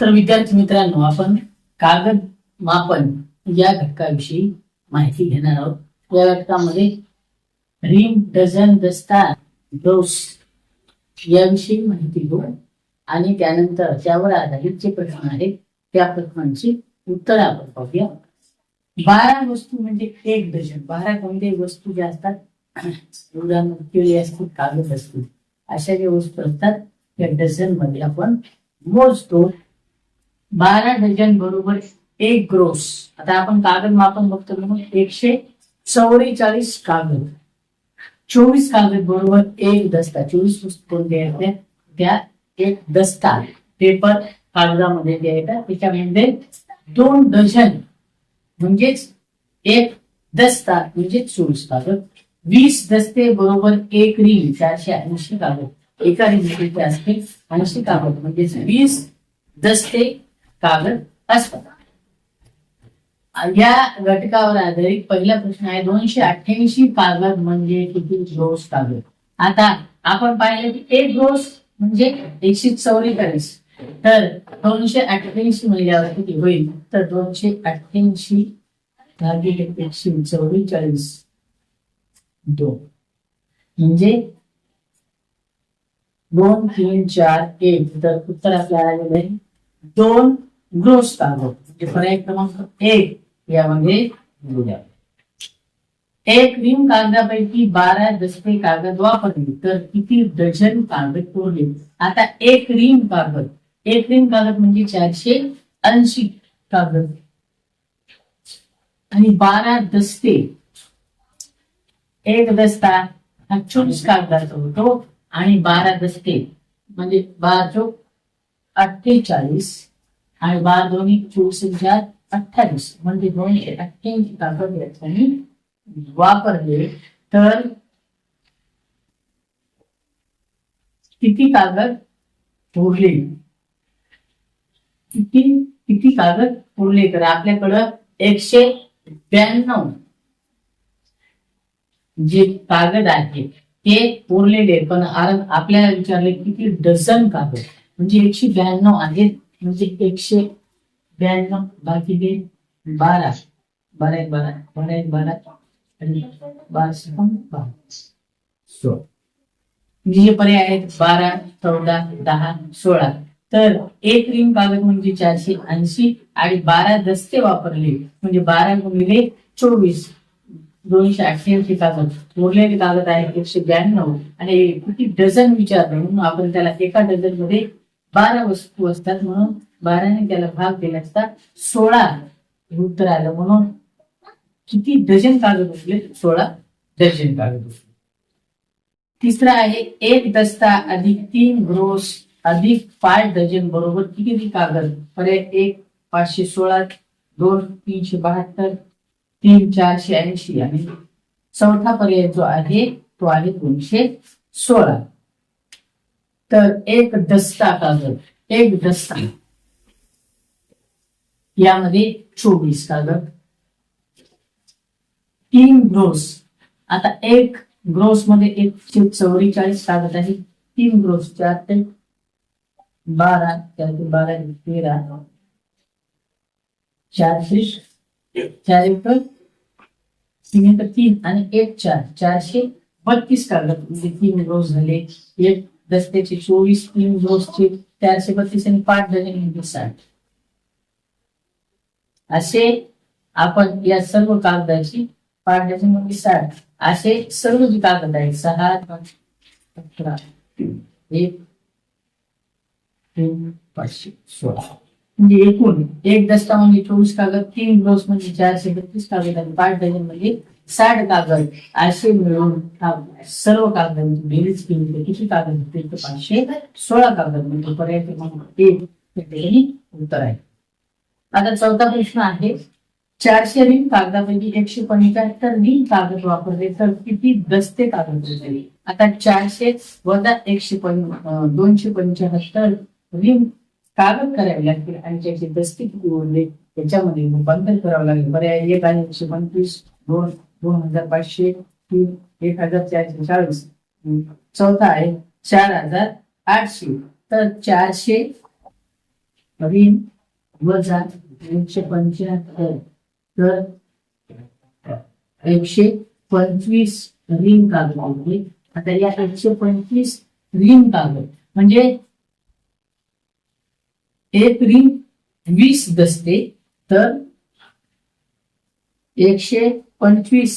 तर विद्यार्थी मित्रांनो आपण कागद मापन या घटकाविषयी माहिती घेणार आहोत. या घटकामध्ये रिम डझन दस्ता डोस याविषयी माहिती घेऊ. आणि त्यानंतर त्यावर आधारित जे प्रश्न आहेत त्या प्रश्नांची उत्तर आपण पाहूया. बारा वस्तू म्हणजे एक डझन. बारा कोणत्याही वस्तू ज्या असतात उदाहरणार्थ केळी असतील कागद असतील अशा ज्या वस्तू असतात त्या डझनमध्ये आपण मोजतो. बारा डझन बरोबर एक ग्रोस. आता आपण कागद मापन बघतो म्हणून एकशे चौवेचाळीस कागद. चोवीस कागद बरोबर एक दस्ता. चोवीस वस्तू कोणत्या त्या एक दस्ता. पेपर कागदामध्ये द्यायचा. त्याच्या त्याच्यामध्ये दोन डझन म्हणजेच एक दस्ता म्हणजे चोवीस कागद. वीस दस्ते बरोबर एक रील चारशे ऐंशी कागद. एका रील असते ऐंशी कागद. म्हणजेच वीस दस्ते कागद असतात या घटकावर आधारित पहिला प्रश्न आहे दोनशे अठ्ठ्याऐंशी कागद म्हणजे किती ग्रोस कागद? आता आपण पाहिलं की एक ग्रोस म्हणजे एकशे चौवेचाळीस. तर दोनशे अठ्ठ्याऐंशी म्हणल्यावर किती होईल? तर दोनशे अठ्ठ्याऐंशी भागिले एकशे चौवेचाळीस दोन. म्हणजे दोन तीन चार एक. तर उत्तर आपल्याला आलेलं आहे दोन ग्रोस कागद म्हणजे पर्याय क्रमांक एक यामध्ये लिहूया एक रिम कागदापैकी बारा दशके कागद वापरले तर किती डझन कागद तोडले आता एक रिम कागद एक रिम कागद म्हणजे चारशे ऐंशी कागद आणि बारा दस्ते एक दस्ता हा चोवीस कागदाचा होतो आणि बारा दस्ते म्हणजे बारा चोक अठ्ठेचाळीस आणि बारा दोन्ही चोवीस हजार अठ्ठावीस म्हणजे दोन्ही अठ्ठ्याऐंशी कागद या ठिकाणी वापरले तर किती कागद उरले किती किती कागद उरले तर आपल्याकडं एकशे ब्याण्णव जे कागद आहे ते उरलेले पण आपल्याला विचारले किती डझन कागद? म्हणजे एकशे ब्याण्णव आहेत. म्हणजे एकशे ब्याण्णव भागिले बारा. बारा एक बारा. बारा एक बारा आणि बाराशे बारा सोळा म्हणजे हे पर्याय आहेत बारा चौदा दहा सोळा. तर एक रिंग कागद म्हणजे चारशे ऐंशी आणि बारा दस्ते वापरले म्हणजे बारा गुणिले चोवीस. दोनशे अठ्ठ्याऐंशी कागद. उरलेले कागद आहेत एकशे ब्याण्णव. आणि किती डझन विचारलं म्हणून आपण त्याला एका डझनमध्ये बारा वस्तू असतात म्हणून बाराने त्याला भाग दिला असता सोळा हे उत्तर आलं म्हणून किती डझन कागद उठले सोळा डझन कागद उरले. तिसरा आहे एक दस्ता अधिक तीन ग्रोस अधिक पाच डझन बरोबर किती कागद? पर्याय एक पाचशे सोळा दोन तीनशे बहात्तर तीन चारशे ऐंशी आणि चौथा पर्याय जो आहे तो आहे दोनशे सोळा. तर एक दस्ता कागद एक दस्ता. यामध्ये चोवीस कागद. तीन ग्रोस. आता एक ग्रोस मध्ये एकशे चौवेचाळीस कागद आहे. तीन ग्रोस चार ते बारा चार ते बारा तेरा. चारशे चार एक तीन एक तीन आणि एक चार. चारशे बत्तीस कागद. म्हणजे तीन रोज झाले. एक दस्त्याचे चोवीस तीन रोजचे चारशे बत्तीस आणि पाच डझन साठ असे आपण या सर्व कागदाची पाच डझन म्हणजे साठ असे सर्व जी कागद आहेत सहा अकरा एक तीन पाचशे सोळा. म्हणजे एकूण एक दस्ता म्हणजे चोवीस कागद तीन ग्रोस म्हणजे चारशे बत्तीस कागद आणि पाच डझन म्हणजे साठ कागद असे मिळून सर्व कागदांची बेरीज केली तर किती कागद होते? तर पाचशे सोळा कागद म्हणजे पर्याय क्रमांक एक उत्तर आहे. आता चौथा प्रश्न आहे चारशे रिंग कागदापैकी एकशे पंच्याहत्तर रिंग कागद वापरले तर किती दस्ते कागद उरले आता चारशे वजा एकशे पं दोनशे पंच्याहत्तर रिंग कागद करावी लागतील आणि त्याचे दस्ते किती उरले त्याच्यामध्ये रूपांतर करावं लागेल. पर्याय एक आहे एकशे पंचवीस दोन दोन हजार पाचशे तीन एक हजार चारशे चाळीस चौथा आहे चार हजार आठशे. तर चारशे रिंग वजा एकशे पंच्याहत्तर. तर एकशे पंचवीस रिंग कागद आता या एकशे पंचवीस रिंग कागद म्हणजे एक रिंग वीस दसते तर एकशे पंचवीस.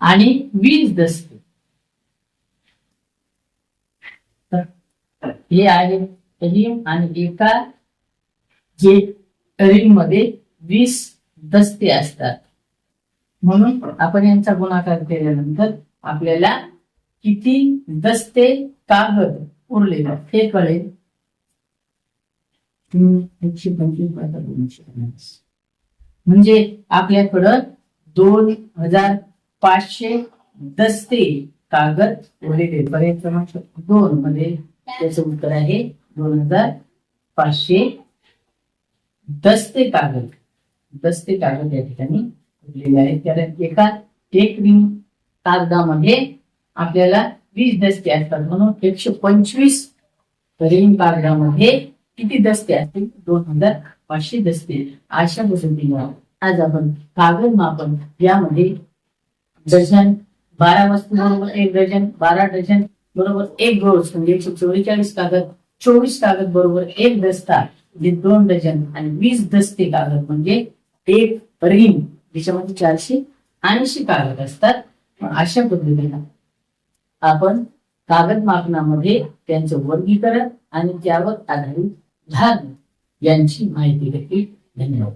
आणि वीस दसते. तर हे आहे रिंग आणि एका जे रिंगमध्ये वीस दस्ते असतात. म्हणून आपण यांचा गुणाकार केल्यानंतर आपल्याला किती दस्ते कागद उरलेला? हे कळेल. एकशे पंचवीस दोनशे पन्नास. म्हणजे आपल्याकडं दोन हजार पाचशे दस्ते कागद उरलेले. पर्याय क्रमांक दोन मध्ये त्याचं उत्तर आहे दोन हजार पाचशे दस्ते कागद. दस्ते कागद या ठिकाणी उरलेले आहेत. त्याला एका एक कागदामध्ये आपल्याला वीस दस्ते असतात. म्हणून एकशे पंचवीस रिंग कागदामध्ये किती दस्ते असतील? दोन हजार पाचशे दस्ते. अशा पद्धतीने आज आपण कागद मापन यामध्ये डझन बारा वस्तू बरोबर एक डझन बारा डझन बरोबर एक रोज म्हणजे एकशे चौवेचाळीस कागद चोवीस कागद बरोबर एक दस्ता म्हणजे दोन डझन आणि वीस दस्ते कागद म्हणजे एक रिंग ज्याच्यामध्ये चारशे ऐंशी कागद असतात. अशा पद्धतीने आपण कागद मापनामध्ये त्यांचं वर्गीकरण आणि त्यावर आधारित धारण यांची माहिती घेतली. धन्यवाद.